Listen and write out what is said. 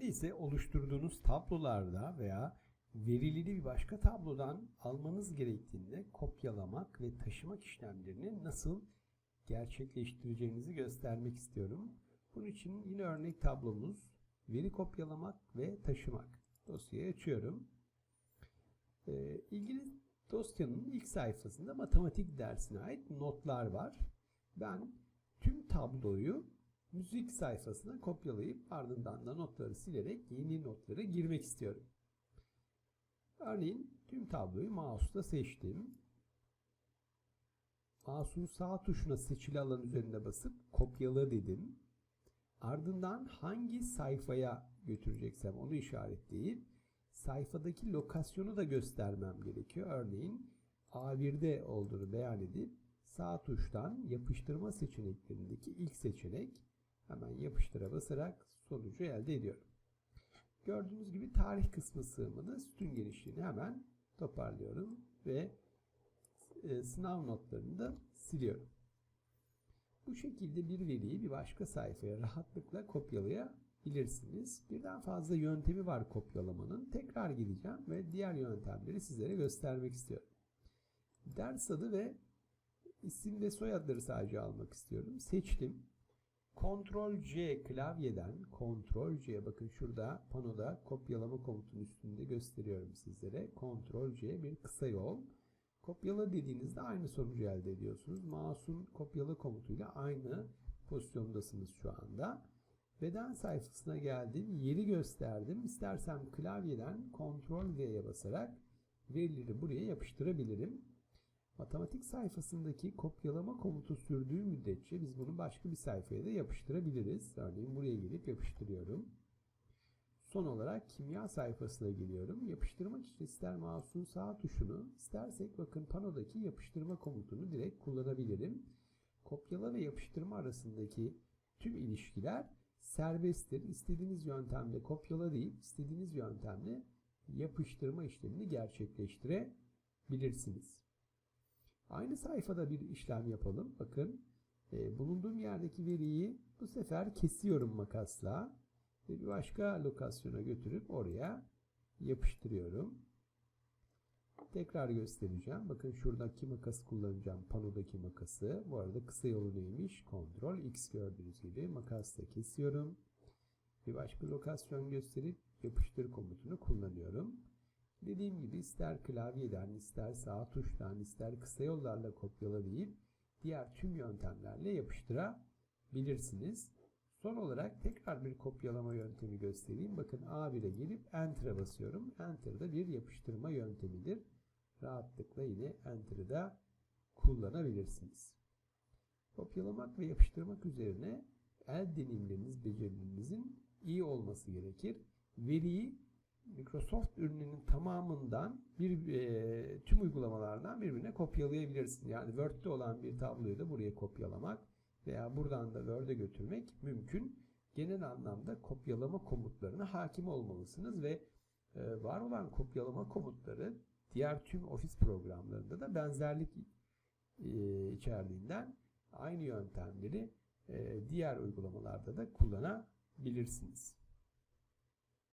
Şimdi ise oluşturduğunuz tablolarda veya verileri bir başka tablodan almanız gerektiğinde kopyalamak ve taşımak işlemlerini nasıl gerçekleştireceğinizi göstermek istiyorum. Bunun için yine örnek tablomuz veri kopyalamak ve taşımak. Dosyayı açıyorum. Ee, ilgili dosyanın ilk sayfasında matematik dersine ait notlar var. Ben tüm tabloyu müzik sayfasına kopyalayıp ardından da notları silerek yeni notları girmek istiyorum. Örneğin tüm tabloyu mouse'la seçtim. Mouse'un sağ tuşuna seçili alan üzerinde basıp kopyala dedim. Ardından hangi sayfaya götüreceksem onu işaretleyip sayfadaki lokasyonu da göstermem gerekiyor. Örneğin A1'de olduğunu beyan edip sağ tuştan yapıştırma seçeneklerindeki ilk seçenek hemen yapıştıra basarak sonucu elde ediyorum. Gördüğünüz gibi tarih kısmı sığmadı. Sütun genişliğini hemen toparlıyorum ve e, sınav notlarını da siliyorum. Bu şekilde bir veriyi bir başka sayfaya rahatlıkla kopyalayabilirsiniz. Birden fazla yöntemi var kopyalamanın. Tekrar gideceğim ve diğer yöntemleri sizlere göstermek istiyorum. Ders adı ve isim ve soyadları sadece almak istiyorum. Seçtim. Ctrl C klavyeden Ctrl C bakın şurada panoda kopyalama komutunun üstünde gösteriyorum sizlere. Ctrl C bir kısa yol. Kopyala dediğinizde aynı sonucu elde ediyorsunuz. Mouse'un kopyala komutuyla aynı pozisyondasınız şu anda. Beden sayfasına geldim. Yeri gösterdim. İstersem klavyeden Ctrl V'ye basarak verileri buraya yapıştırabilirim. Matematik sayfasındaki kopyalama komutu sürdüğü müddetçe biz bunu başka bir sayfaya da yapıştırabiliriz. Örneğin buraya gelip yapıştırıyorum. Son olarak kimya sayfasına geliyorum. Yapıştırmak için ister mouse'un sağ tuşunu, istersek bakın panodaki yapıştırma komutunu direkt kullanabilirim. Kopyala ve yapıştırma arasındaki tüm ilişkiler serbesttir. İstediğiniz yöntemle kopyala deyip istediğiniz yöntemle yapıştırma işlemini gerçekleştirebilirsiniz. Aynı sayfada bir işlem yapalım. Bakın e, bulunduğum yerdeki veriyi bu sefer kesiyorum makasla ve bir başka lokasyona götürüp oraya yapıştırıyorum. Tekrar göstereceğim. Bakın şuradaki makası kullanacağım. Panodaki makası. Bu arada kısa yolu neymiş? Ctrl X gördüğünüz gibi makasla kesiyorum. Bir başka lokasyon gösterip yapıştır komutunu kullanıyorum. Dediğim gibi ister klavyeden, ister sağ tuştan, ister kısa yollarla kopyala deyip diğer tüm yöntemlerle yapıştırabilirsiniz. Son olarak tekrar bir kopyalama yöntemi göstereyim. Bakın A1'e gelip Enter'a basıyorum. Enter'da bir yapıştırma yöntemidir. Rahatlıkla yine Enter'ı da kullanabilirsiniz. Kopyalamak ve yapıştırmak üzerine el deneyimleriniz, becerilerinizin iyi olması gerekir. Veriyi Microsoft ürününün tamamından bir e, tüm uygulamalardan birbirine kopyalayabilirsin. Yani Word'de olan bir tabloyu da buraya kopyalamak veya buradan da Word'e götürmek mümkün. Genel anlamda kopyalama komutlarına hakim olmalısınız ve e, var olan kopyalama komutları diğer tüm ofis programlarında da benzerlik e, içerdiğinden aynı yöntemleri e, diğer uygulamalarda da kullanabilirsiniz.